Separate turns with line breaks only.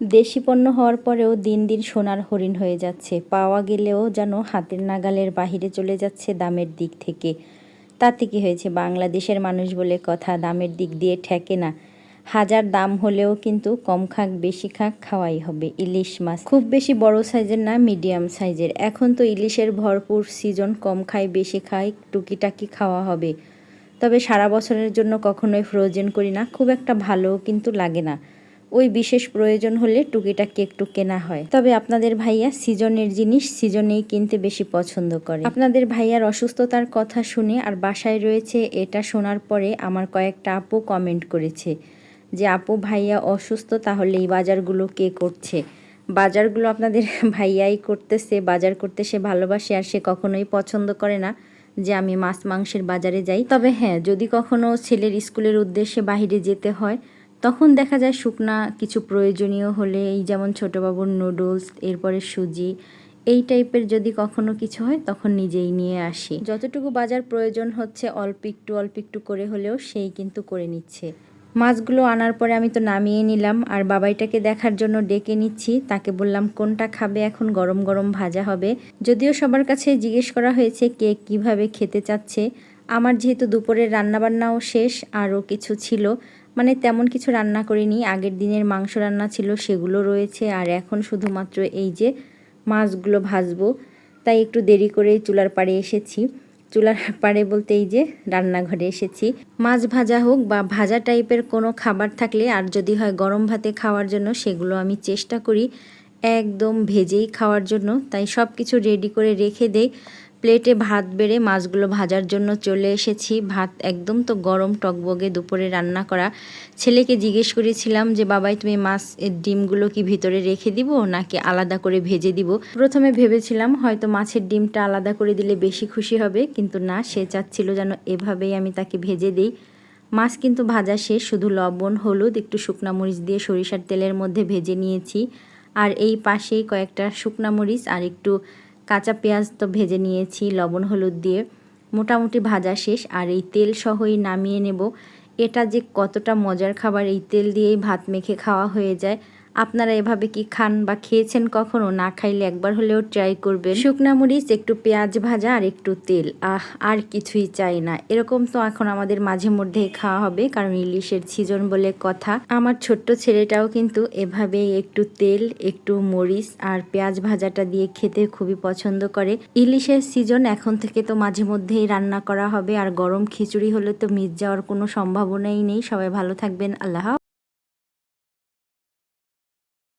দেশি পণ্য হওয়ার পরেও দিন দিন সোনার হরিণ হয়ে যাচ্ছে। পাওয়া গেলেও যেন হাতের নাগালের বাহিরে চলে যাচ্ছে দামের দিক থেকে। তাতে কি হয়েছে? বাংলাদেশের মানুষ বলে কথা, দামের দিক দিয়ে ঠেকে না। হাজার দাম হলেও কিন্তু কম খাক, বেশি খাক খাওয়াই হবে। ইলিশ মাছ খুব বেশি বড় সাইজের না, মিডিয়াম সাইজের। এখন তো ইলিশের ভরপুর সিজন কম খায়, বেশি খায়, টুকিটাকি খাওয়া হবে। তবে সারা বছরের জন্য কখনোই ফ্রোজেন করি না। খুব একটা ভালো কিন্তু লাগে না। ওই বিশেষ প্রয়োজন হলে টুকিটাকি একটু কেনা হয়। তবে আপনাদের ভাইয়া সিজনের জিনিস সিজনেই কিনতে বেশি পছন্দ করে। আপনাদের ভাইয়ার অসুস্থতার কথা শুনে আর বাসায় রয়েছে এটা শোনার পরে আমার কয়েকটা আপু কমেন্ট করেছে যে, আপু, ভাইয়া অসুস্থ, তাহলে এই বাজারগুলো কে করছে? বাজারগুলো আপনাদের ভাইয়াই করতেছে, বাজার করতে সে ভালোবাসে আর সে কখনোই পছন্দ করে না যে আমি মাছ মাংসের বাজারে যাই। তবে হ্যাঁ যদি কখনো ছেলের স্কুলের উদ্দেশ্যে বাহিরে যেতে হয় তখন দেখা যায় শুকনা কিছু প্রয়োজনীয় হলে, এই যেমন ছোটোবাবুর নুডলস, এরপরে সুজি, এই টাইপের যদি কখনো কিছু হয়, তখন নিজেই নিয়ে আসি। যতটুকু বাজার প্রয়োজন হচ্ছে, অল্প একটু অল্প একটু করে হলেও সেই কিন্তু করে নিচ্ছে। মাছগুলো আনার পরে আমি তো নামিয়ে নিলাম, আর বাবাইটাকে দেখার জন্য ডেকে নিচ্ছি। তাকে বললাম, কোনটা খাবে? এখন গরম গরম ভাজা হবে। যদিও সবার কাছে জিজ্ঞেস করা হয়েছে, কে কীভাবে খেতে চাচ্ছে। আমার যেহেতু দুপুরের রান্নাবান্নাও শেষ, আরও কিছু ছিল। মানে তেমন কিছু রান্না করিনি। আগের দিনের মাংস রান্না ছিল, সেগুলো রয়েছে। আর এখন শুধুমাত্র এই যে মাছগুলো ভাজবো। তাই একটু দেরি করে চুলার পাড়ে এসেছি। চুলার পাড়ে বলতে এই যে রান্নাঘরে এসেছি। মাছ ভাজা হোক বা ভাজা টাইপের কোনো খাবার থাকলে, আর যদি হয় গরম ভাতে খাওয়ার জন্য, সেগুলো আমি চেষ্টা করি। একদম ভেজেই খাওয়ার জন্য। তাই সব কিছু রেডি করে রেখে দেই। প্লেটে ভাত বেড়ে মাছগুলো ভাজার জন্য চলে এসেছি। ভাত একদম তো গরম টকবগে দুপুরে রান্না করা। ছেলেকে জিজ্ঞেস করেছিলাম যে, বাবাই, তুমি মাছ ডিমগুলো কি ভিতরে রেখে দিব নাকি আলাদা করে ভেজে দিব? প্রথমে ভেবেছিলাম হয়তো মাছের ডিমটা আলাদা করে দিলে বেশি খুশি হবে, কিন্তু না, সে চাচ্ছিল যেন এভাবেই আমি তাকে ভেজে দিই। মাছ কিন্তু ভাজা শেষ, শুধু লবণ, হলুদ, একটু শুকনা মরিচ দিয়ে সরিষার তেলের মধ্যে ভেজে নিয়েছি। আর এই পাশেই কয়েকটা শুকনা মরিচ আর একটু কাঁচা পেঁয়াজ তো ভেজে নিয়েছি, লবণ, হলুদ দিয়ে। মোটামুটি ভাজা শেষ। আর এই তেল সহই নামিয়ে নেব। এটা যে কতটা মজার খাবার, এই তেল দিয়েই ভাত মেখে খাওয়া হয়ে যায়। আপনারা এভাবে কি খান বা খেয়েছেন কখনো? না খাইলে একবার হলেও ট্রাই করবেন। শুকনা মরিচ, একটু পেঁয়াজ ভাজা আর একটু তেল। আহ, আর কিছুই চাই না। এরকম তো এখন আমাদের মাঝে মধ্যে খাওয়া হবে, কারণ ইলিশের সিজন বলে কথা। আমার ছোট্ট ছেলেটাও কিন্তু এভাবেই একটু তেল, একটু মরিচ আর পেঁয়াজ ভাজাটা দিয়ে খেতে খুবই পছন্দ করে। ইলিশের সিজন এখন থেকে তো মাঝে মধ্যেই রান্না করা হবে, আর গরম খিচুড়ি হলে তো মিস যাওয়ার কোনো সম্ভাবনাই নেই। সবাই ভালো থাকবেন। আল্লাহ